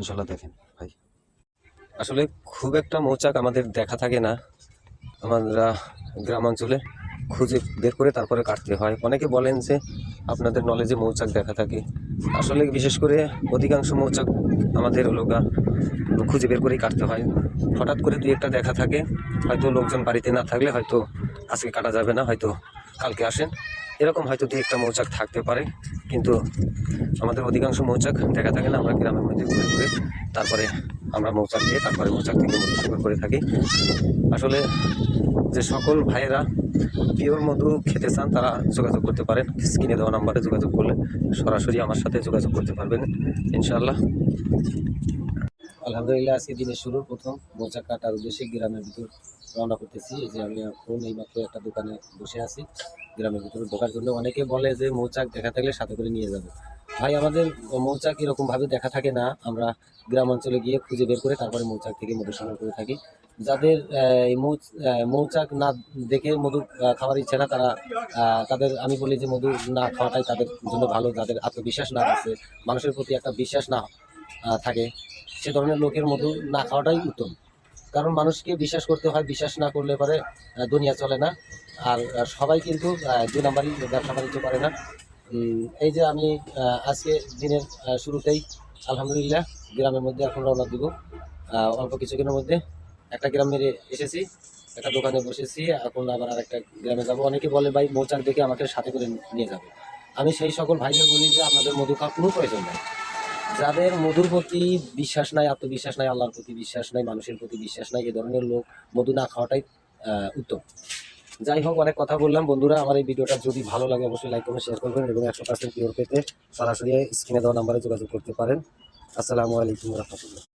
ইনশাল্লাহ দেখেন ভাই। আসলে খুব একটা মৌচাক আমাদের দেখা থাকে না। আমরা গ্রামাঞ্চলে খুঁজে বের করে তারপরে কাটতে হয়। অনেকে বলেন যে আপনাদের নলেজে মৌচাক দেখা থাকে। আসলে বিশেষ করে অধিকাংশ মৌচাক আমাদের লোকা খুঁজে বের করেই কাটতে হয়। হঠাৎ করে দুই একটা দেখা থাকে। হয়তো লোকজন বাড়িতে না থাকলে হয়তো আজকে কাটা যাবে না, হয়তো কালকে আসেন। এরকম হয়তো দুই একটা মৌচাক থাকতে পারে। কিন্তু আমাদের অধিকাংশ মৌচাক দেখা থাকে না, আমরা গ্রামের মধ্যে ঘুরে ঘুরে তারপরে আমরা মৌচাক দিয়ে তারপরে মৌচাক থেকে মধু করে থাকি। আসলে যে সকল ভাইয়েরা পিওর মধু খেতে চান, তারা যোগাযোগ করতে পারেন। স্ক্রিনে দেওয়া নাম্বারে যোগাযোগ করলে সরাসরি আমার সাথে যোগাযোগ করতে পারবেন, ইনশাআল্লাহ। আলহামদুলিল্লাহ আজকে দিনের শুরুর প্রথম মৌচাক কাটার উদ্দেশ্যে গ্রামের ভিতর রওনা করতেছি। যে আমি এখন এইমাত্র একটা দোকানে বসে আছি, গ্রামের ভিতরে ঢোকার জন্য। অনেকে বলে যে মৌচাক দেখা থাকলে সাথে করে নিয়ে যাবে। ভাই, আমাদের মৌচাক এরকমভাবে দেখা থাকে না। আমরা গ্রাম অঞ্চলে গিয়ে খুঁজে বের করে তারপরে মৌচাক থেকে মধু সংগ্রহ করে থাকি। যাদের এই মৌচাক না দেখে মধু খাওয়ার ইচ্ছে না, তারা তাদের, আমি বলি যে মধু না খাওয়াটাই তাদের জন্য ভালো। যাদের আত্মবিশ্বাস না আছে, মানুষের প্রতি একটা বিশ্বাস না থাকে। সে ধরনের লোকের মধু না খাওয়াটাই উত্তম। কারণ মানুষকে বিশ্বাস করতে হয়, বিশ্বাস না করলে পরে দুনিয়া চলে না। আর সবাই কিন্তু দুই নাম্বারই ব্যবসা বাণিজ্য করে না। এই যে আমি আজকে দিনের শুরুতেই আলহামদুলিল্লাহ গ্রামের মধ্যে এখন রওনা দিব। অল্প কিছুক্ষণের মধ্যে একটা গ্রাম মেরে এসেছি, একটা দোকানে বসেছি, এখন আবার আর একটা গ্রামে যাব। অনেকে বলে, ভাই, মৌচাক দেখে আমাকে সাথে করে নিয়ে যাবে। আমি সেই সকল ভাইদের বলি যে, আপনাদের মধু খাওয়ার কোনো প্রয়োজন নেই। যাদের মধুর প্রতি বিশ্বাস নাই, আত্মবিশ্বাস নাই, আল্লাহর প্রতি বিশ্বাস নাই, মানুষের প্রতি বিশ্বাস নাই, এ ধরনের লোক মধু না খাওয়াটাই উত্তম। যাই হোক, অনেক কথা বললাম। বন্ধুরা, আমার এই ভিডিওটা যদি ভালো লাগে, অবশ্যই লাইক করবেন শেয়ার করবেন এবং একশো পার্সেন্ট পেতে সরাসরি স্ক্রিনে দেওয়া নাম্বারে যোগাযোগ করতে পারেন। আসসালামু আলাইকুম রহমতুল্লাহ।